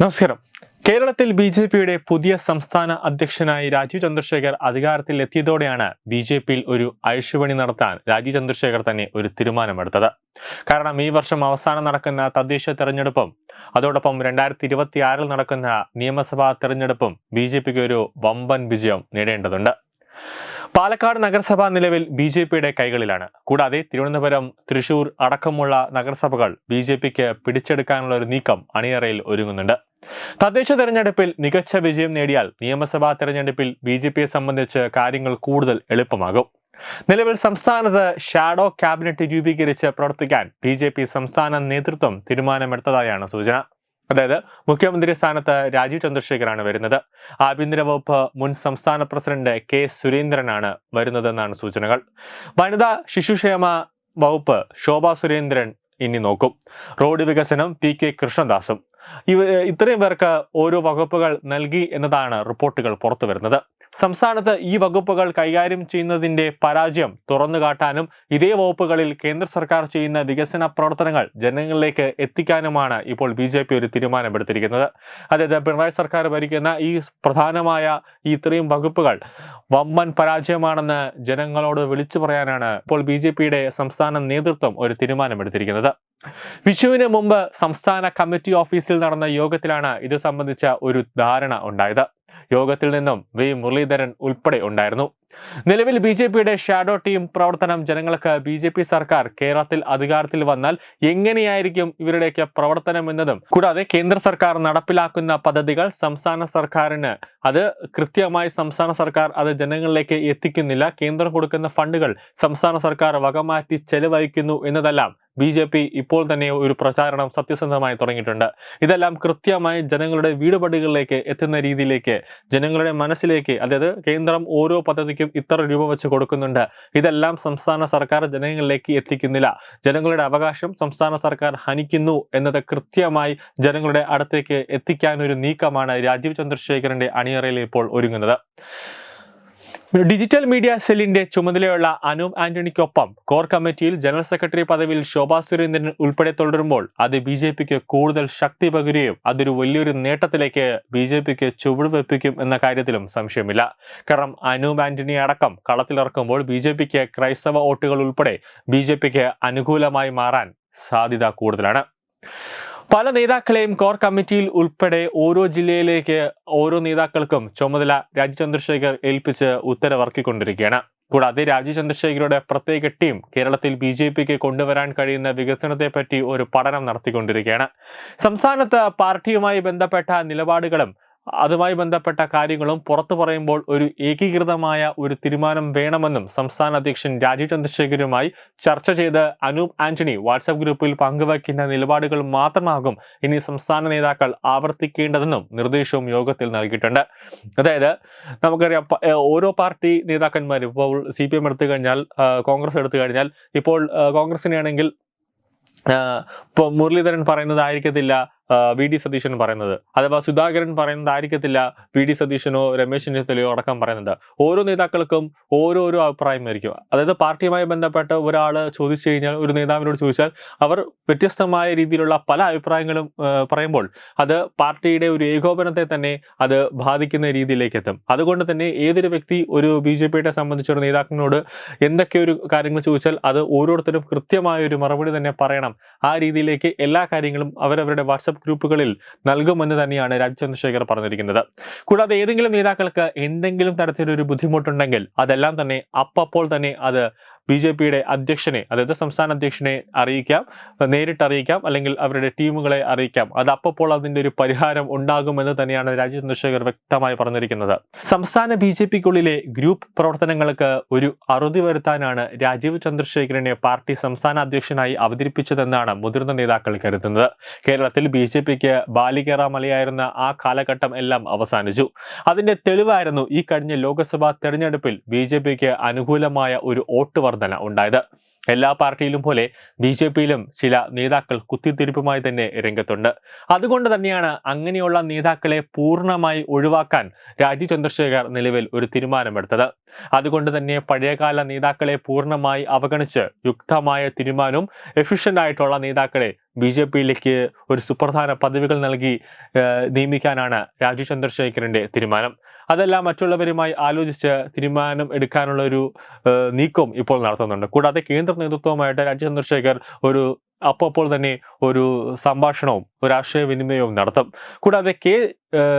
നമസ്കാരം. കേരളത്തിൽ B J പിയുടെ പുതിയ സംസ്ഥാന അധ്യക്ഷനായി രാജീവ് ചന്ദ്രശേഖർ അധികാരത്തിൽ എത്തിയതോടെയാണ് ബി ജെ പിയിൽ ഒരു അഴിച്ചുപണി നടത്താൻ രാജീവ് ചന്ദ്രശേഖർ തന്നെ ഒരു തീരുമാനമെടുത്തത്. കാരണം ഈ വർഷം അവസാനം നടക്കുന്ന തദ്ദേശ തെരഞ്ഞെടുപ്പും അതോടൊപ്പം രണ്ടായിരത്തി ഇരുപത്തിയാറിൽ നടക്കുന്ന നിയമസഭാ തെരഞ്ഞെടുപ്പും ബി ജെ പിക്ക് ഒരു വമ്പൻ വിജയം നേടേണ്ടതുണ്ട്. പാലക്കാട് നഗരസഭ നിലവിൽ ബി ജെ പിയുടെ കൈകളിലാണ്. കൂടാതെ തിരുവനന്തപുരം തൃശൂർ അടക്കമുള്ള നഗരസഭകൾ ബി ജെ പിക്ക് പിടിച്ചെടുക്കാനുള്ള ഒരു നീക്കം അണിയറയിൽ ഒരുങ്ങുന്നുണ്ട്. തദ്ദേശ തെരഞ്ഞെടുപ്പിൽ മികച്ച വിജയം നേടിയാൽ നിയമസഭാ തെരഞ്ഞെടുപ്പിൽ ബി ജെ പിയെ സംബന്ധിച്ച് കാര്യങ്ങൾ കൂടുതൽ എളുപ്പമാകും. നിലവിൽ സംസ്ഥാനത്ത് ഷാഡോ ക്യാബിനറ്റ് രൂപീകരിച്ച് പ്രവർത്തിക്കാൻ ബി ജെ പി സംസ്ഥാന നേതൃത്വം തീരുമാനമെടുത്തതായാണ് സൂചന. അതായത് മുഖ്യമന്ത്രി സ്ഥാനത്ത് രാജീവ് ചന്ദ്രശേഖരാണ് വരുന്നത്. ആഭ്യന്തര വകുപ്പ് മുൻ സംസ്ഥാന പ്രസിഡന്റ് കെ സുരേന്ദ്രനാണ് വരുന്നതെന്നാണ് സൂചനകൾ. വനിതാ ശിശുക്ഷേമ വകുപ്പ് ശോഭാ സുരേന്ദ്രൻ ഇനി നോക്കും. റോഡ് വികസനം പി കെ കൃഷ്ണദാസും. ഇവ ഇത്രയും പേർക്ക് ഓരോ വകുപ്പുകൾ നൽകി എന്നതാണ് റിപ്പോർട്ടുകൾ പുറത്തു വരുന്നത് സംസ്ഥാനത്ത് ഈ വകുപ്പുകൾ കൈകാര്യം ചെയ്യുന്നതിന്റെ പരാജയം തുറന്നു കാട്ടാനും ഇതേ വകുപ്പുകളിൽ കേന്ദ്ര സർക്കാർ ചെയ്യുന്ന വികസന പ്രവർത്തനങ്ങൾ ജനങ്ങളിലേക്ക് എത്തിക്കാനുമാണ് ഇപ്പോൾ ബി ജെ പി ഒരു തീരുമാനമെടുത്തിരിക്കുന്നത്. അതായത് പിണറായി സർക്കാർ ഭരിക്കുന്ന ഈ പ്രധാനമായ ഈ ഇത്രയും വകുപ്പുകൾ വമ്പൻ പരാജയമാണെന്ന് ജനങ്ങളോട് വിളിച്ചു പറയാനാണ് ഇപ്പോൾ ബി ജെ പിയുടെ സംസ്ഥാന നേതൃത്വം ഒരു തീരുമാനമെടുത്തിരിക്കുന്നത്. വിഷുവിന് മുമ്പ് സംസ്ഥാന കമ്മിറ്റി ഓഫീസിൽ നടന്ന യോഗത്തിലാണ് ഇത് സംബന്ധിച്ച ഒരു ധാരണ ഉണ്ടായത്. യോഗത്തിൽ നിന്നും വി മുരളീധരൻ ഉൾപ്പെടെ ഉണ്ടായിരുന്നു. നിലവിൽ ബി ജെ പിയുടെ ഷാഡോ ടീം പ്രവർത്തനം ജനങ്ങൾക്ക് ബി ജെ പി സർക്കാർ കേരളത്തിൽ അധികാരത്തിൽ വന്നാൽ എങ്ങനെയായിരിക്കും ഇവരുടെയൊക്കെ പ്രവർത്തനം എന്നതും കൂടാതെ കേന്ദ്ര സർക്കാർ നടപ്പിലാക്കുന്ന പദ്ധതികൾ സംസ്ഥാന സർക്കാരിന് അത് കൃത്യമായി സംസ്ഥാന സർക്കാർ അത് ജനങ്ങളിലേക്ക് എത്തിക്കുന്നില്ല. കേന്ദ്രം കൊടുക്കുന്ന ഫണ്ടുകൾ സംസ്ഥാന സർക്കാർ വകമാറ്റി ചെലവഴിക്കുന്നു എന്നതെല്ലാം ബി ജെ പി ഇപ്പോൾ തന്നെ ഒരു പ്രചാരണം സത്യസന്ധമായി തുടങ്ങിയിട്ടുണ്ട്. ഇതെല്ലാം കൃത്യമായി ജനങ്ങളുടെ വീടുപടികളിലേക്ക് എത്തുന്ന രീതിയിലേക്ക് ജനങ്ങളുടെ മനസ്സിലേക്ക് അതായത് കേന്ദ്രം ഓരോ പദ്ധതിക്കും ഇത്ര രൂപ വെച്ച് കൊടുക്കുന്നുണ്ട്. ഇതെല്ലാം സംസ്ഥാന സർക്കാർ ജനങ്ങളിലേക്ക് എത്തിക്കുന്നില്ല. ജനങ്ങളുടെ അവകാശം സംസ്ഥാന സർക്കാർ ഹനിക്കുന്നു എന്നത് കൃത്യമായി ജനങ്ങളുടെ അടുത്തേക്ക് എത്തിക്കാൻ ഒരു നീക്കമാണ് രാജീവ് ചന്ദ്രശേഖരന്റെ അണിയറയിൽ ഇപ്പോൾ ഒരുങ്ങുന്നത്. ഡിജിറ്റൽ മീഡിയ സെല്ലിന്റെ ചുമതലയുള്ള അനൂപ് ആന്റണിക്കൊപ്പം കോർ കമ്മിറ്റിയിൽ ജനറൽ സെക്രട്ടറി പദവിയിൽ ശോഭാ സുരേന്ദ്രൻ ഉൾപ്പെടെ തുടരുമ്പോൾ അത് ബി ജെ പിക്ക് കൂടുതൽ ശക്തി പകരുകയും അതൊരു വലിയൊരു നേട്ടത്തിലേക്ക് ബി ജെ പിക്ക് ചുവടുവെപ്പിക്കും എന്ന കാര്യത്തിലും സംശയമില്ല. കാരണം അനൂപ് ആന്റണി അടക്കം കളത്തിലിറക്കുമ്പോൾ ബി ജെ പിക്ക് ക്രൈസ്തവ വോട്ടുകൾ ഉൾപ്പെടെ ബി ജെ പിക്ക് അനുകൂലമായി മാറാൻ സാധ്യത കൂടുതലാണ്. പല നേതാക്കളെയും കോർ കമ്മിറ്റിയിൽ ഉൾപ്പെടെ ഓരോ ജില്ലയിലേക്ക് ഓരോ നേതാക്കൾക്കും ചുമതല രാജീവ് ചന്ദ്രശേഖർ ഏൽപ്പിച്ച് ഉത്തരവിറക്കിക്കൊണ്ടിരിക്കുകയാണ്. കൂടാതെ രാജീവ് ചന്ദ്രശേഖരയുടെ പ്രത്യേക ടീം കേരളത്തിൽ ബി ജെ പിക്ക് കൊണ്ടുവരാൻ കഴിയുന്ന വികസനത്തെപ്പറ്റി ഒരു പഠനം നടത്തിക്കൊണ്ടിരിക്കുകയാണ്. സംസ്ഥാനത്ത് പാർട്ടിയുമായി ബന്ധപ്പെട്ട നിലപാടുകളും അതുമായി ബന്ധപ്പെട്ട കാര്യങ്ങളും പുറത്തു പറയുമ്പോൾ ഒരു ഏകീകൃതമായ ഒരു തീരുമാനം വേണമെന്നും സംസ്ഥാന അധ്യക്ഷൻ രാജീവ് ചന്ദ്രശേഖരുമായി ചർച്ച ചെയ്ത് അനൂപ് ആന്റണി വാട്സാപ്പ് ഗ്രൂപ്പിൽ പങ്കുവയ്ക്കുന്ന നിലപാടുകൾ മാത്രമാകും ഇനി സംസ്ഥാന നേതാക്കൾ ആവർത്തിക്കേണ്ടതെന്നും നിർദ്ദേശവും യോഗത്തിൽ നൽകിയിട്ടുണ്ട്. അതായത് നമുക്കറിയാം ഓരോ പാർട്ടി നേതാക്കന്മാരും ഇപ്പോൾ സി പി എം എടുത്തു കഴിഞ്ഞാൽ കോൺഗ്രസ് എടുത്തു കഴിഞ്ഞാൽ ഇപ്പോൾ കോൺഗ്രസിനെയാണെങ്കിൽ ഇപ്പോൾ മുരളീധരൻ പറയുന്നതായിരിക്കത്തില്ല വി ഡി സതീശൻ പറയുന്നത്. അഥവാ സുധാകരൻ പറയുന്നതായിരിക്കത്തില്ല വി ഡി സതീശനോ രമേശ് ചെന്നിത്തലയോ അടക്കം പറയുന്നത്. ഓരോ നേതാക്കൾക്കും ഓരോരോ അഭിപ്രായമായിരിക്കും അതായത് പാർട്ടിയുമായി ബന്ധപ്പെട്ട ഒരാൾ ചോദിച്ചു കഴിഞ്ഞാൽ ഒരു നേതാവിനോട് ചോദിച്ചാൽ അവർ വ്യത്യസ്തമായ രീതിയിലുള്ള പല അഭിപ്രായങ്ങളും പറയുമ്പോൾ അത് പാർട്ടിയുടെ ഒരു ഏകോപനത്തെ തന്നെ അത് ബാധിക്കുന്ന രീതിയിലേക്ക് എത്തും അതുകൊണ്ട് തന്നെ ഏതൊരു വ്യക്തി ഒരു ബി ജെ പിയുടെ സംബന്ധിച്ചൊരു നേതാക്കളിനോട് എന്തൊക്കെ ഒരു കാര്യങ്ങൾ ചോദിച്ചാൽ അത് ഓരോരുത്തരും കൃത്യമായ ഒരു മറുപടി തന്നെ പറയണം. ആ രീതിയിലേക്ക് എല്ലാ കാര്യങ്ങളും അവരവരുടെ വാട്സപ്പ് ഗ്രൂപ്പുകളിൽ നൽകുമെന്ന് തന്നെയാണ് രാജ് ചന്ദ്രശേഖർ പറഞ്ഞിരിക്കുന്നത്. കൂടാതെ ഏതെങ്കിലും നേതാക്കൾക്ക് എന്തെങ്കിലും തരത്തിലൊരു ബുദ്ധിമുട്ടുണ്ടെങ്കിൽ അതെല്ലാം തന്നെ അപ്പപ്പോൾ തന്നെ അത് ബി ജെ പിയുടെ അധ്യക്ഷനെ അതായത് സംസ്ഥാന അധ്യക്ഷനെ അറിയിക്കാം നേരിട്ട് അറിയിക്കാം അല്ലെങ്കിൽ അവരുടെ ടീമുകളെ അറിയിക്കാം. അത് അപ്പോൾ അതിന്റെ ഒരു പരിഹാരം ഉണ്ടാകുമെന്ന് തന്നെയാണ് രാജ്യ ചന്ദ്രശേഖർ വ്യക്തമായി പറഞ്ഞിരിക്കുന്നത്. സംസ്ഥാന ബി ജെ പിക്കുള്ളിലെ ഗ്രൂപ്പ് പ്രവർത്തനങ്ങൾക്ക് ഒരു അറുതി വരുത്താനാണ് രാജീവ് ചന്ദ്രശേഖരനെ പാർട്ടി സംസ്ഥാന അധ്യക്ഷനായി അവതരിപ്പിച്ചതെന്നാണ് മുതിർന്ന നേതാക്കൾ കരുതുന്നത്. കേരളത്തിൽ ബി ജെ പിക്ക് ബാലികേറ മലയായിരുന്ന ആ കാലഘട്ടം എല്ലാം അവസാനിച്ചു. അതിന്റെ തെളിവായിരുന്നു ഈ കഴിഞ്ഞ ലോക്സഭാ തെരഞ്ഞെടുപ്പിൽ ബി ജെ പിക്ക് അനുകൂലമായ ഒരു വോട്ട് വർധന ഉണ്ടായത്. എല്ലാ പാർട്ടിയിലും പോലെ ബി ജെ പിയിലും ചില നേതാക്കൾ കുത്തിത്തിരിപ്പുമായി തന്നെ രംഗത്തുണ്ട്. അതുകൊണ്ട് തന്നെയാണ് അങ്ങനെയുള്ള നേതാക്കളെ പൂർണമായി ഒഴിവാക്കാൻ രാജീവ് ചന്ദ്രശേഖർ നിലവിൽ ഒരു തീരുമാനമെടുത്തത്. അതുകൊണ്ട് തന്നെ പഴയകാല നേതാക്കളെ പൂർണമായി അവഗണിച്ച് യുക്തമായ തീരുമാനവും എഫിഷ്യന്റ് ആയിട്ടുള്ള നേതാക്കളെ ബി ജെ പിയിലേക്ക് ഒരു സുപ്രധാന പദവികൾ നൽകി നിയമിക്കാനാണ് രാജീവ് ചന്ദ്രശേഖരന്റെ തീരുമാനം. അതെല്ലാം മറ്റുള്ളവരുമായി ആലോചിച്ച് തീരുമാനം എടുക്കാനുള്ള ഒരു നീക്കം ഇപ്പോൾ നടത്തുന്നുണ്ട്. കൂടാതെ കേന്ദ്ര നേതൃത്വവുമായിട്ട് രാജീവ് ചന്ദ്രശേഖർ ഒരു അപ്പോൾ തന്നെ ഒരു സംഭാഷണവും ഒരു ആശയവിനിമയവും നടത്തും. കൂടാതെ കെ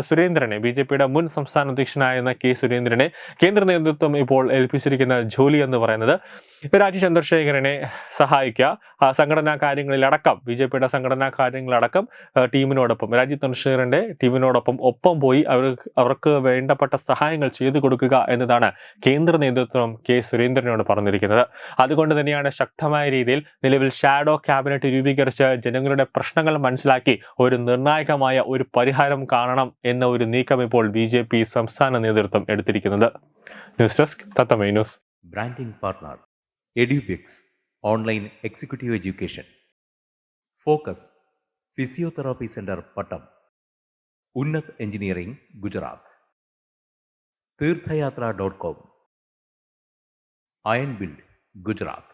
സുരേന്ദ്രനെ ബി ജെ പിയുടെ മുൻ സംസ്ഥാന അധ്യക്ഷനായിരുന്ന കെ സുരേന്ദ്രനെ കേന്ദ്ര നേതൃത്വം ഇപ്പോൾ ഏൽപ്പിച്ചിരിക്കുന്ന ജോലി എന്ന് പറയുന്നത് രാജീവ് ചന്ദ്രശേഖരനെ സഹായിക്കുക സംഘടനാ കാര്യങ്ങളിലടക്കം ബി ജെ പിയുടെ സംഘടനാ കാര്യങ്ങളടക്കം ടീമിനോടൊപ്പം രാജീവ് ചന്ദ്രശേഖരന്റെ ടീമിനോടൊപ്പം ഒപ്പം പോയി അവർ അവർക്ക് വേണ്ടപ്പെട്ട സഹായങ്ങൾ ചെയ്തു കൊടുക്കുക എന്നതാണ് കേന്ദ്ര നേതൃത്വം കെ സുരേന്ദ്രനോട് പറഞ്ഞിരിക്കുന്നത്. അതുകൊണ്ട് തന്നെയാണ് ശക്തമായ രീതിയിൽ നിലവിൽ ഷാഡോ ക്യാബിനറ്റ് രൂപീകരിച്ച് ജനങ്ങളുടെ പ്രശ്നങ്ങൾ മനസ്സിലാക്കി ഒരു നിർണായകമായ ഒരു പരിഹാരം കാണണം എന്ന ഒരു നീക്കം ഇപ്പോൾ ബി ജെ പി സംസ്ഥാന നേതൃത്വം എടുത്തിരിക്കുന്നത്. News desk Thathamai news. Branding partner Edubix online executive education. Focus physiotherapy centre Pattom. Unnat engineering Gujarat. Theerthayathra dot com. Iron build Gujarat.